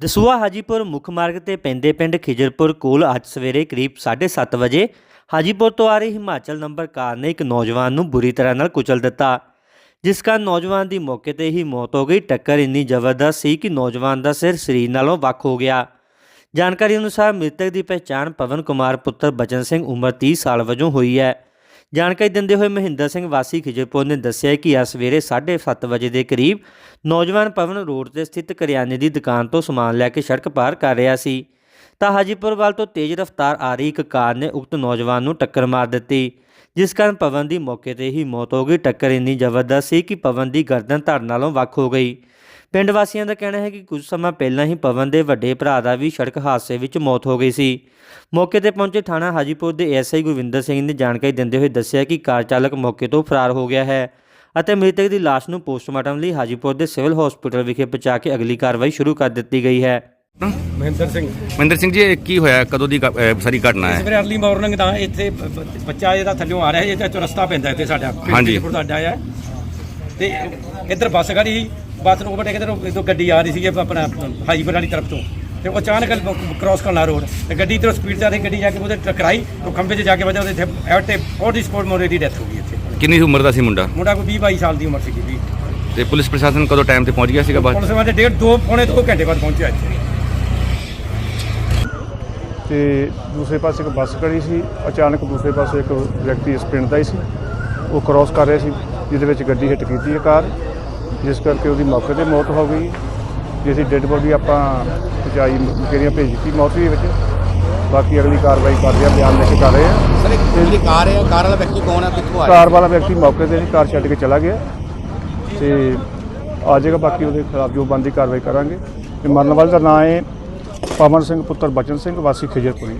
ਦਸੂਆ ਹਾਜੀਪੁਰ ਮੁੱਖ ਮਾਰਗ ਤੇ ਪੈਂਦੇ ਪਿੰਡ ਖਿਜਰਪੁਰ ਕੋਲ ਅੱਜ ਸਵੇਰੇ ਕਰੀਬ 7:30 ਵਜੇ ਹਾਜੀਪੁਰ ਤੋਂ ਆ ਰਹੀ ਹਿਮਾਚਲ ਨੰਬਰ ਕਾਰ ਨੇ ਇੱਕ ਨੌਜਵਾਨ ਨੂੰ ਬੁਰੀ ਤਰ੍ਹਾਂ ਨਾਲ ਕੁਚਲ ਦਿੱਤਾ, ਜਿਸ ਕਾਰਨ ਨੌਜਵਾਨ ਦੀ ਮੌਕੇ ਤੇ ਹੀ ਮੌਤ ਹੋ ਗਈ। ਟੱਕਰ ਇੰਨੀ ਜ਼ਬਰਦਸਤ ਸੀ ਕਿ ਨੌਜਵਾਨ ਦਾ ਸਿਰ ਸਰੀਰ ਨਾਲੋਂ ਵੱਖ ਹੋ ਗਿਆ। ਜਾਣਕਾਰੀ ਅਨੁਸਾਰ ਮ੍ਰਿਤਕ ਦੀ ਪਛਾਣ ਪਵਨ ਕੁਮਾਰ ਪੁੱਤਰ ਬਚਨ ਸਿੰਘ ਉਮਰ 30 ਸਾਲ ਵਜੋਂ ਹੋਈ ਹੈ। ਜਾਣਕਾਰੀ ਦਿੰਦੇ ਹੋਏ ਮਹਿੰਦਰ ਸਿੰਘ ਵਾਸੀ ਖਿਜਰਪੁਰ ਨੇ ਦੱਸਿਆ ਕਿ ਅੱਜ ਸਵੇਰੇ 7:30 ਵਜੇ ਦੇ ਕਰੀਬ ਨੌਜਵਾਨ ਪਵਨ ਰੋਡ ਤੇ ਸਥਿਤ ਕਰਿਆਨੇ ਦੀ ਦੁਕਾਨ ਤੋਂ ਸਮਾਨ ਲੈ ਕੇ ਸੜਕ ਪਾਰ ਕਰ ਰਿਹਾ ਸੀ। ਤਾਂ ਹਾਜੀਪੁਰ ਵੱਲ ਤੋਂ ਤੇਜ਼ ਰਫ਼ਤਾਰ ਆ ਰਹੀ ਇੱਕ ਕਾਰ ਨੇ ਉਕਤ ਨੌਜਵਾਨ ਨੂੰ ਟੱਕਰ ਮਾਰ ਦਿੱਤੀ, ਜਿਸ ਕਾਰਨ ਪਵਨ ਦੀ ਮੌਕੇ ਤੇ ਹੀ ਮੌਤ ਹੋ ਗਈ। ਟੱਕਰ ਇੰਨੀ ਜ਼ਬਰਦਸਤ ਸੀ ਕਿ ਪਵਨ ਦੀ ਗਰਦਨ ਧੜ ਨਾਲੋਂ ਵੱਖ ਹੋ ਗਈ। ਪਿੰਡ ਵਾਸੀਆਂ ਦਾ ਕਹਿਣਾ ਹੈ ਕਿ ਕੁਝ ਸਮਾਂ ਪਹਿਲਾਂ ਹੀ ਪਵਨ ਦੇ ਵੱਡੇ ਭਰਾ ਦਾ ਵੀ ਸੜਕ ਹਾਦਸੇ ਵਿੱਚ ਮੌਤ ਹੋ ਗਈ ਸੀ। ਮੌਕੇ ਤੇ ਪਹੁੰਚੇ ਥਾਣਾ ਹਾਜੀਪੁਰ ਦੇ ਐਸਆਈ ਗੁਰਵਿੰਦਰ ਸਿੰਘ ਨੇ ਜਾਣਕਾਰੀ ਦਿੰਦੇ ਹੋਏ ਦੱਸਿਆ ਕਿ ਕਾਰ ਚਾਲਕ ਮੌਕੇ ਤੋਂ ਫਰਾਰ ਹੋ ਗਿਆ ਹੈ ਅਤੇ ਮ੍ਰਿਤਕ ਦੀ ਲਾਸ਼ ਨੂੰ ਪੋਸਟਮਾਰਟਮ ਲਈ ਹਾਜੀਪੁਰ ਦੇ ਸਿਵਲ ਹਸਪਤਾਲ ਵਿਖੇ ਪਹੁੰਚਾ ਕੇ ਅਗਲੀ ਕਾਰਵਾਈ ਸ਼ੁਰੂ ਕਰ ਦਿੱਤੀ ਗਈ ਹੈ। ਮਹਿੰਦਰ ਸਿੰਘ। ਮਹਿੰਦਰ ਸਿੰਘ ਜੀ ਇਹ ਕੀ ਹੋਇਆ? ਕਦੋਂ ਦੀ ਗ- ਅਹ ਸਾਰੀ ਘਟਨਾ ਹੈ? ਸਵੇਰੇ ਅਰਲੀ ਮਾਰਨਿੰਗ ਦਾ ਇੱਥੇ ਬ- ਬ- ਬੱਚਾ ਇਹਦਾ ਥੱਲਿਓਂ ਆ ਰਿਹਾ ਸੀ ਇਹਦਾ ਚੁਰਸਤਾ ਪੈਂਦਾ ਇੱਥੇ ਸਾਡਾ। ਪਿੰਡ ਹਾਂਜੀ। ਕਿਪੁਰ ਦਾ ਅੱਡਾ ਹੈ ਤੇ ਇੱਧਰ ਬੱਸ ਖੜੀ ਸੀ ਬੱਸ ਨੂੰ overtake ਇੱਧਰੋਂ ਇਧਰੋਂ ਗੱਡੀ ਆ ਰਹੀ ਸੀ ਆਪਣਾ ਹਾਈਵੇ ਵਾਲੀ ਤਰਫ ਤੋਂ। ਤੇ ਉਹ ਅਚਾਨਕ ਕ੍ਰਾਸ ਕਰਨਾ ਰੋਡ ਤੇ ਗੱਡੀ ਇਧਰੋਂ ਸਪੀਡ ਤੇ ਆ ਰਹੀ ਗੱਡੀ ਜਾ ਕੇ ਉਹਦੇ ਟਕਰਾਈ ਉਹ ਖੰਭੇ 'ਚ ਜਾ ਕੇ ਵਜਾ ਉਹਦੇ ਇੱਥੇ at on the spot More the death ਹੋ ਗਈ ਇੱਥੇ। ਕਿੰਨੀ ਉਮਰ ਦਾ ਸੀ ਮੁੰਡਾ? ਮੁੰਡਾ ਕੋਈ 20 22 ਸਾਲ ਦੀ ਉਮਰ ਸੀਗੀ ਵੀ ਤੇ ਪੁਲਿਸ ਪ੍ਰਸ਼ਾਸਨ ਕਦੋਂ ਟਾਈਮ ਤੇ ਪਹੁੰਚ ਗਿਆ ਸੀਗਾ ਬਸ ਪੁਲਿਸ ਵਾਲੇ ਡੇਢ ਦੋ ਪੌਣੇ ਦੋ ਘੰਟੇ ਬਾਅਦ ਪਹੁੰਚਿਆ ਇੱਥੇ। ਤੇ ਦੂਸਰੇ ਪਾਸੇ ਇੱਕ ਬੱਸ ਖੜੀ ਸੀ ਅਚਾਨਕ ਦੂਸਰੇ ਪਾਸੇ ਇੱਕ ਵਿਅਕਤੀ ਇਸ ਪਿੰਡ ਦਾ ਹੀ ਸੀ। ਉਹ ਕ੍ਰਾਸ ਕਰ ਰਿਹਾ ਸੀ ਜਿਹਦੇ ਵਿੱਚ ਗੱਡੀ ਹਿੱਟ ਕੀਤੀ ਹੈ ਕਾਰ ਜਿਸ ਕਰਕੇ ਉਹਦੀ ਮੌਕੇ ਤੇ ਮੌਤ ਹੋ ਗਈ। ਜਿਸ ਦੀ ਡੈੱਡ ਬੋਡੀ ਆਪਾਂ ਪਹੁੰਚਾਈ ਕਿਹੜੀਆਂ ਭੇਜ ਦਿੱਤੀ ਮੌਤ ਦੇ ਵਿੱਚ। ਬਾਕੀ ਅਗਲੀ ਕਾਰਵਾਈ ਕਰਦੇ ਆ ਬਿਆਨ ਲੈ ਕੇ ਕਰ ਰਹੇ ਆ। ਸਰ ਜਿਹੜੀ ਕਾਰ ਹੈ ਕਾਰ ਵਾਲਾ ਵਿਅਕਤੀ ਕੌਣ ਹੈ ਕਿੱਥੋਂ ਆਇਆ? ਕਾਰ ਵਾਲਾ ਵਿਅਕਤੀ ਮੌਕੇ ਤੇ ਨਹੀਂ ਕਾਰ ਛੱਡ ਕੇ ਚਲਾ ਗਿਆ। ਤੇ ਆ ਜਾਏਗਾ ਬਾਕੀ ਉਹਦੇ ਖਿਲਾਫ ਜੋ ਬੰਦੀ ਕਾਰਵਾਈ ਕਰਾਂਗੇ। ਤੇ ਮਰਨ ਵਾਲੇ ਦਾ ਨਾਂ ਹੈ ਪਵਨ ਸਿੰਘ ਪੁੱਤਰ ਬਚਨ ਸਿੰਘ ਵਾਸੀ ਖਿਜਰਪੁਰੀ।